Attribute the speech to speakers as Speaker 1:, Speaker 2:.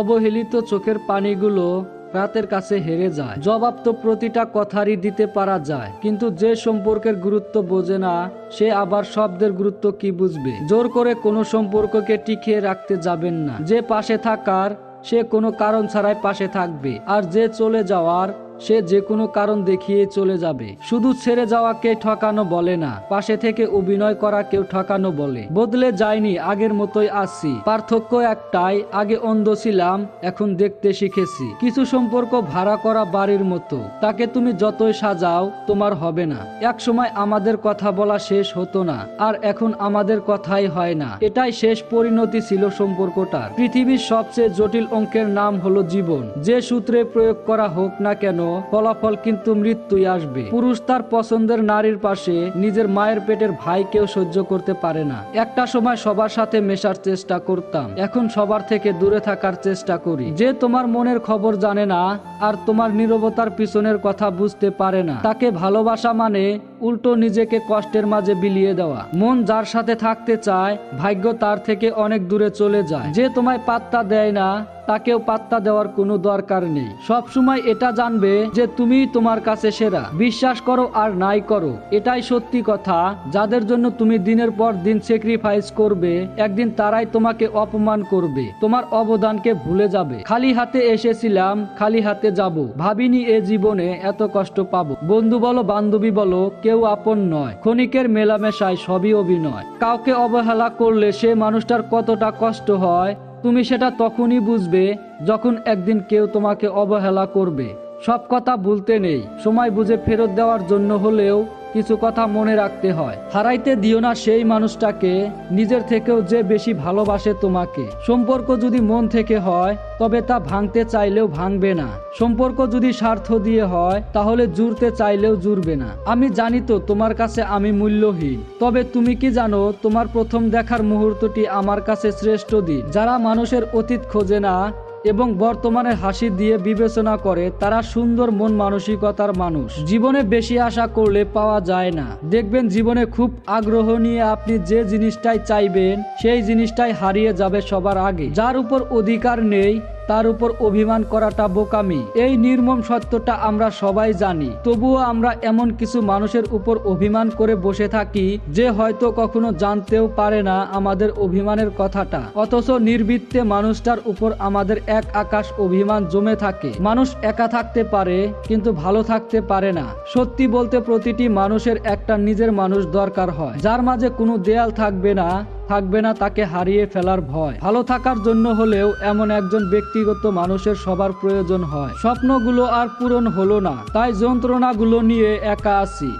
Speaker 1: অবহেলিত চোখের পানিগুলো রাতের কাছে হেরে যায়। জবাব তো প্রতিটা কথারই দিতে পারা যায়, কিন্তু যে সম্পর্কের গুরুত্ব বোঝে না, সে আবার শব্দের গুরুত্ব কি বুঝবে? জোর করে কোনো সম্পর্ককে টিকিয়ে রাখতে যাবেন না। যে পাশে থাকার, সে কোনো কারণ ছাড়াই পাশে থাকবে, আর যে চলে যাওয়ার সে যে কোনো কারণ দেখিয়ে চলে যাবে। শুধু ছেড়ে যাওয়া যাওয়াকে ঠকানো বলে না, পাশে থেকে অভিনয় করা কেউ ঠকানো বলে। বদলে যায়নি আগের মতোই আসছি পার্থক্য একটাই, আগে অন্ধ ছিলাম, এখন দেখতে শিখেছি। কিছু সম্পর্ক ভাড়া করা বাড়ির মতো। তাকে তুমি যতই সাজাও, তোমার হবে না। এক সময় আমাদের কথা বলা শেষ হতো না, আর এখন আমাদের কথাই হয় না। এটাই শেষ পরিণতি ছিল সম্পর্কটার। পৃথিবীর সবচেয়ে জটিল অঙ্কের নাম হলো জীবন। যে সূত্রে প্রয়োগ করা হোক না কেন ফলাফল কিন্তু মৃত্যুই আসবে। পুরুষ তার পছন্দের নারীর পাশে নিজের মায়ের পেটের ভাইকেও সহ্য করতে পারে না। একটা সময় সবার সাথে মেশার চেষ্টা করতাম। এখন সবার থেকে দূরে থাকার চেষ্টা করি। যে তোমার মনের খবর জানে না, আর তোমার নীরবতার পিছনের কথা বুঝতে পারে না। তাকে ভালোবাসা মানে উল্টো নিজেকে কষ্টের মাঝে বিলিয়ে দেওয়া। মন যার সাথে থাকতে চায়, ভাগ্য তার থেকে অনেক দূরে চলে যায়। যে তোমায় পাত্তা দেয় না, তাকেও পাত্তা দেওয়ার কোনো দরকার নেই। সব সময় এটা জানবে যে তুমি তোমার কাছে সেরা। বিশ্বাস করো আর নাই করো। এটাই সত্যি কথা। যাদের জন্য তুমি দিনের পর দিন স্যাক্রিফাইস করবে, একদিন তারাই তোমাকে অপমান করবে। তোমার অবদানকে ভুলে যাবে। খালি হাতে এসেছিলাম, খালি হাতে যাব। ভাবিনি এ জীবনে এত কষ্ট পাবো। বন্ধু বলো, বান্ধবী বলো, কেউ আপন নয়। ক্ষণিকের মেলামেশায় সবই অভিনয়। কাউকে অবহেলা করলে সে মানুষটার কতটা কষ্ট হয়, তুমি সেটা তখনই বুঝবে যখন একদিন কেউ তোমাকে অবহেলা করবে। সব কথা ভুলতে নেই। সময় বুঝে ফেরত দেওয়ার জন্য হলেও কিছু কথা মনে রাখতে হয়। হারাইতে দিও না সেই মানুষটাকে, নিজের থেকেও যে বেশি ভালোবাসে তোমাকে। সম্পর্ক যদি মন থেকে হয়, তবে তা ভাঙতে চাইলেও ভাঙবে না। সম্পর্ক যদি স্বার্থ দিয়ে হয়, তাহলে জুড়তে চাইলেও জুড়বে না। আমি জানি তো তোমার কাছে আমি মূল্যহীন। তবে তুমি কি জানো, তোমার প্রথম দেখার মুহূর্তটি আমার কাছে শ্রেষ্ঠ দিন। যারা মানুষের অতীত খোঁজে না এবং বর্তমানে হাসি দিয়ে বিবেচনা করে তারা সুন্দর মন মানসিকতার মানুষ। জীবনে বেশি আশা করলে পাওয়া যায় না। দেখবেন জীবনে খুব আগ্রহ নিয়ে আপনি যে জিনিসটাই চাইবেন, সেই জিনিসটাই হারিয়ে যাবে সবার আগে। যার উপর অধিকার নেই তার উপর অভিমান করাটা বোকামি। এই নির্মম সত্যটা আমরা সবাই জানি। তবুও আমরা এমন কিছু মানুষের উপর অভিমান করে বসে থাকি, যে হয়তো কখনো জানতেও পারে না আমাদের অভিমানের কথাটা। অথচ নির্বৃত্তে মানুষটার উপর আমাদের এক আকাশ অভিমান জমে থাকে। মানুষ একা থাকতে পারে, কিন্তু ভালো থাকতে পারে না। সত্যি বলতে প্রতিটি মানুষের একটা নিজের মানুষ দরকার হয়। যার মাঝে কোনো দেয়াল থাকবে না থাকবে না তাকে হারিয়ে ফেলার ভয়। ভালো থাকার জন্য হলেও এমন একজন ব্যক্তিগত মানুষের সবার প্রয়োজন হয়। স্বপ্নগুলো আর পূরণ হলো না। তাই যন্ত্রণাগুলো নিয়ে একা আছি।